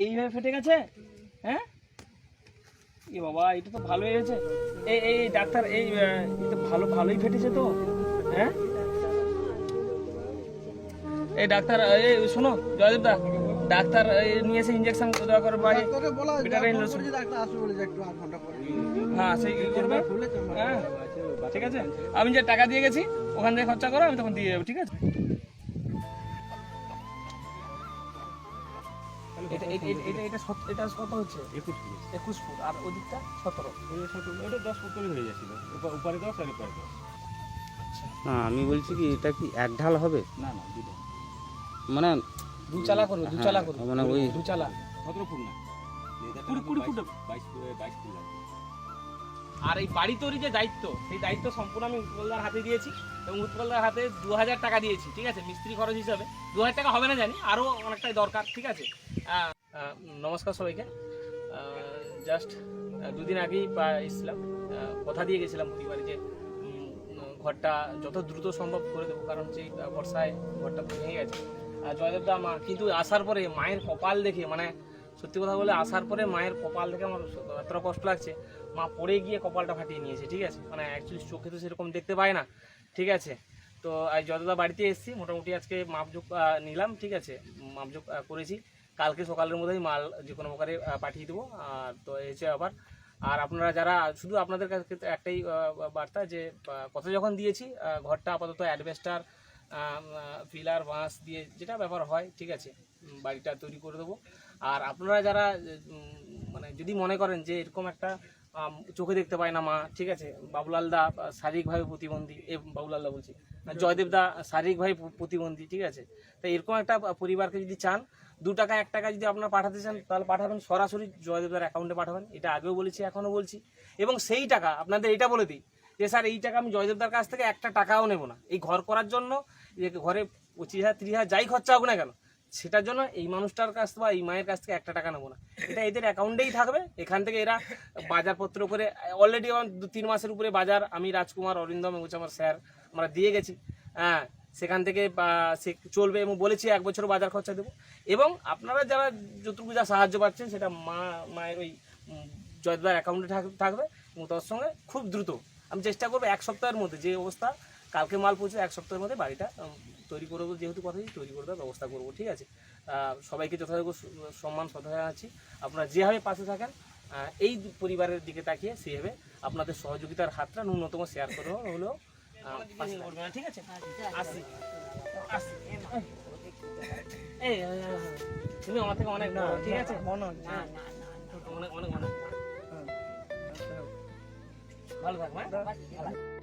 এইভাবে ফেটে গেছে? হ্যাঁ? এ বাবা এটা তো ভালো হয়েছে এই এই ডাক্তার এই এটা ভালো ভালোই ফেটেছে তো। হ্যাঁ? এই ডাক্তার এই শোনো জয়দেব দা ডাক্তার এই নিয়ে এসে ইঞ্জেকশন দেওয়া করে পরে। হ্যাঁ সেই কি করবে? হ্যাঁ ঠিক আছে। আমি যে টাকা দিয়ে গেছি ওখান থেকে খরচা করো আমি তখন দিয়ে যাব ঠিক আছে? এটা এটা এটা- এটা এটা কত হচ্ছে? একুশ ফুট। একুশ ফুট। আর ওদিকটা সতেরো। ওটা দশ ফুট করে হয়ে যাচ্ছিল। উপরে দশ আর উপরে দশ। না আমি বলছি কি এটা কি এক ঢাল হবে? না না দুটো মানে দু চালা করবে দু চালা করবে। মানে ওই দু চালা সতেরো ফুট না। কুড়ি- কুড়ি ফুট। বাইশ বাইশ ফুট লাগবে আর এই বাড়ি তৈরি যে দায়িত্ব, সেই দায়িত্ব সম্পূর্ণ আমি উৎপলদার হাতে দিয়েছি এবং উৎপলদার হাতে দু হাজার টাকা দিয়েছি, ঠিক আছে? মিস্ত্রি খরচ হিসাবে। দু হাজার টাকা হবে না জানি আরও অনেকটাই দরকার, ঠিক আছে? নমস্কার সবাইকে। জাস্ট দুদিন আগেই এসেছিলাম। কথা দিয়ে গেছিলাম পরিবারে যে ঘরটা যত দ্রুত সম্ভব করে দেবো, কারণ যে বর্ষায় ঘরটা ভেঙে গেছে। আর জয়দেবদা মা, কিন্তু আসার পরে মায়ের কপাল দেখে মানে সত্যি কথা বলে আসার পরে মায়ের কপাল দেখে আমার এতটা কষ্ট লাগছে। মা পড়ে গিয়ে কপালটা ফাটিয়ে নিয়েছে ঠিক আছে? মানে অ্যাকচুয়ালি চোখে তো সেরকম দেখতে পায় না ঠিক আছে? তো যতদা বাড়িতে এসেছি মোটামুটি আজকে আহ, নিলাম ঠিক আছে? আহ, করেছি। কালকে সকালের মধ্যেই মাল যে কোনো প্রকারে পাঠিয়ে দেবো। আর তো এসে আবার আর আপনারা যারা শুধু আপনাদের কাছে একটাই বার্তা যে কথা যখন দিয়েছি ঘরটা আপাতত অ্যাডভেস্টার পিলার বাঁশ দিয়ে যেটা ব্যাপার হয় ঠিক আছে? বাড়িটা তৈরি করে দেবো। আর আপনারা যারা মানে যদি মনে করেন যে এরকম একটা চোখে দেখতে পায় না মা ঠিক আছে? বাবুলাল দা শারীরিকভাবে প্রতিবন্ধী এ বাবুলাল দা বলছি জয়দেব দা শারীরিকভাবে প্রতিবন্ধী ঠিক আছে? তাই এরকম একটা পরিবারকে যদি চান দু টাকা এক টাকা যদি আপনারা পাঠাতে চান তাহলে পাঠাবেন সরাসরি জয়দেবদার অ্যাকাউন্টে পাঠাবেন এটা আগেও বলেছি এখনও বলছি। এবং সেই টাকা আপনাদের এটা বলে দিই যে স্যার এই টাকা আমি জয়দেবদার কাছ থেকে একটা টাকাও নেব না। এই ঘর করার জন্য ঘরে পঁচিশ হাজার ত্রিশ হাজার যাই খরচা হোক না কেন সেটার জন্য এই মানুষটার কাছ বা এই মায়ের কাছ থেকে একটা টাকা নেব না। এটা এদের অ্যাকাউন্টেই থাকবে। এখান থেকে এরা বাজারপত্র করে অলরেডি আমার দু তিন মাসের উপরে বাজার আমি রাজকুমার, অরিন্দম এবং আমার স্যার, আমরা দিয়ে গেছি। হ্যাঁ সেখান থেকে সে চলবে এবং বলেছি এক বছর বাজার খরচা দেবো। এবং আপনারা যারা যতটুকু যা সাহায্য পাচ্ছেন, সেটা মা, মায়ের ওই জয়দার অ্যাকাউন্টে থাকবে, এবং তার সঙ্গে খুব দ্রুত। আমি চেষ্টা করব এক সপ্তাহের মধ্যে, যে অবস্থা কালকে মাল পৌঁছে এক সপ্তাহের মধ্যে বাড়িটা তৈরি করে দেবো যেহেতু কথা তৈরি করে দেওয়ার ব্যবস্থা করব ঠিক আছে? সবাইকে যথাযথ সম্মান শ্রদ্ধা জানাচ্ছি আপনারা যেভাবে পাশে থাকেন এই পরিবারের দিকে তাকিয়ে সেইভাবে আপনাদের সহযোগিতার হাতটা ন্যূনতম শেয়ার করে হলেও থাকবেন। ঠিক আছে? এই, এই, তুমি আমার থেকে অনেক বড়, ঠিক আছে? মনে। হ্যাঁ, অনেক অনেক অনেক। ভালো থাকবে হ্যাঁ?